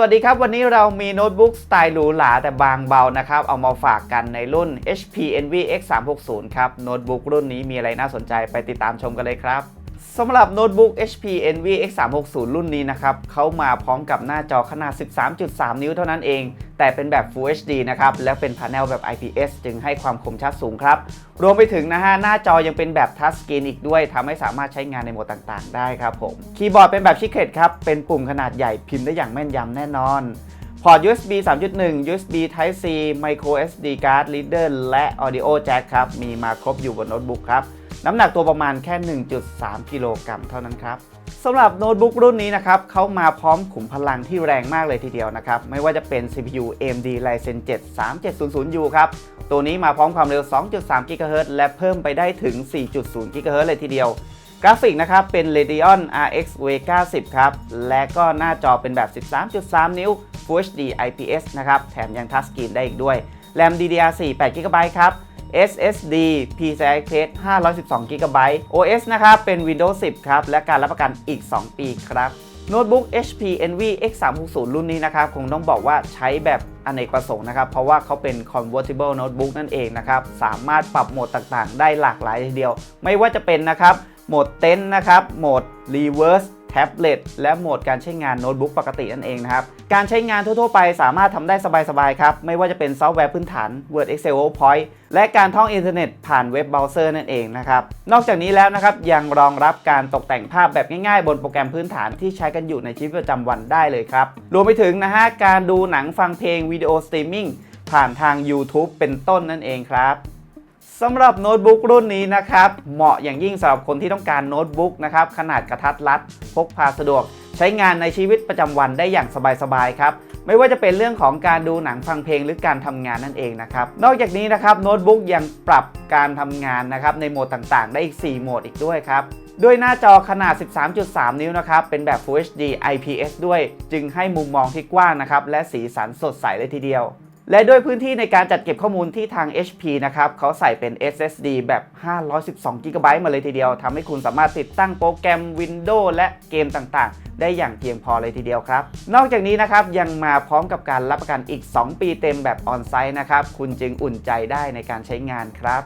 สวัสดีครับ วันนี้เรามีโน้ตบุ๊กสไตล์หรูหราแต่บางเบานะครับ เอามาฝากกันในรุ่น HP Envy X360 ครับ โน้ตบุ๊กรุ่นนี้มีอะไรน่าสนใจไปติดตามชมกันเลยครับ สำหรับโน้ตบุ๊ก HP Envy X360 รุ่นนี้นะครับเขามาพร้อมกับหน้าจอขนาด 13.3 นิ้วเท่านั้นเอง แต่เป็นแบบ Full HD นะครับ และเป็นพาเนลแบบ IPS จึงให้ความคมชัดสูงครับ รวมไปถึงนะฮะ หน้าจอยังเป็นแบบทัชสกรีนอีกด้วยทำให้สามารถใช้งานในโหมดต่างๆ ได้ครับผม คีย์บอร์ดเป็นแบบชิคเ e ตครับ เป็นปุ่มขนาดใหญ่พิมพ์ได้อย่างแม่นยำแน่นอนพอร์ต USB 3.1 USB Type C Micro SD card reader และ Audio Jack ครับ มีมาครบอยู่บนโน้ตบุ๊กครับ น้ำหนักตัวประมาณแค่ 1.3 กิโลกรัมเท่านั้นครับสำหรับโน้ตบุ๊กรุ่นนี้นะครับเขามาพร้อมขุมพลังที่แรงมากเลยทีเดียวนะครับ ไม่ว่าจะเป็น CPU AMD Ryzen 7 3700U ครับ ตัวนี้มาพร้อมความเร็ว 2.3 GHz และเพิ่มไปได้ถึง 4.0 GHz เลยทีเดียว กราฟิกนะครับเป็น Radeon RX Vega 10 ครับ และก็หน้าจอเป็นแบบ 13.3 นิ้ว Full HD IPS นะครับ แถมยังทัชสกรีนได้อีกด้วย แรม DDR4 8 GB ครับ SSD PCI Express 512 GB OS นะครับ เป็น Windows 10 ครับ และการรับประกันอีก 2 ปีครับโน้ตบุ๊ก HP Envy X360 รุ่นนี้นะครับ คงต้องบอกว่าใช้แบบอเนกประสงค์นะครับ เพราะว่าเขาเป็น convertible notebook นั่นเองนะครับ สามารถปรับโหมดต่างๆ ได้หลากหลายทีเดียว ไม่ว่าจะเป็นนะครับ โหมดเต็นท์นะครับ โหมด reverse แท็บเล็ตและโหมดการใช้งานโน้ตบุ๊กปกตินั่นเองนะครับ การใช้งานทั่วๆไปสามารถทำได้สบายๆครับ ไม่ว่าจะเป็นซอฟต์แวร์พื้นฐาน Word Excel PowerPoint และการท่องอินเทอร์เน็ตผ่านเว็บเบราว์เซอร์นั่นเองนะครับ นอกจากนี้แล้วนะครับ ยังรองรับการตกแต่งภาพแบบง่ายๆ บนโปรแกรมพื้นฐานที่ใช้กันอยู่ในชีวิตประจำวันได้เลยครับ รวมไปถึงนะฮะการดูหนังฟังเพลงวิดีโอสตรีมมิ่งผ่านทาง YouTube เป็นต้นนั่นเองครับ สำหรับโน้ตบุ๊กรุ่นนี้นะครับ เหมาะอย่างยิ่งสำหรับคนที่ต้องการโน้ตบุ๊กนะครับ ขนาดกระทัดรัด พกพาสะดวก ใช้งานในชีวิตประจำวันได้อย่างสบายๆครับไม่ว่าจะเป็นเรื่องของการดูหนังฟังเพลงหรือการทำงานนั่นเองนะครับ นอกจากนี้นะครับโน้ตบุ๊กยังปรับการทำงานนะครับในโหมดต่างๆ ได้อีก 4 โหมดอีกด้วยครับด้วยหน้าจอขนาด 13.3 นิ้วนะครับ เป็นแบบ Full HD IPS ด้วย จึงให้มุมมองที่กว้างนะครับ และสีสันสดใสเลยทีเดียว และด้วยพื้นที่ในการจัดเก็บข้อมูลที่ทาง HP นะครับเขาใส่เป็น SSD แบบ 512 GB มาเลยทีเดียวทำให้คุณสามารถติดตั้งโปรแกรม Windows และเกมต่างๆ ได้อย่างเพียงพอเลยทีเดียวครับ นอกจากนี้นะครับยังมาพร้อมกับการรับประกันอีก 2 ปีเต็มแบบออนไซต์นะครับ คุณจึงอุ่นใจได้ในการใช้งานครับ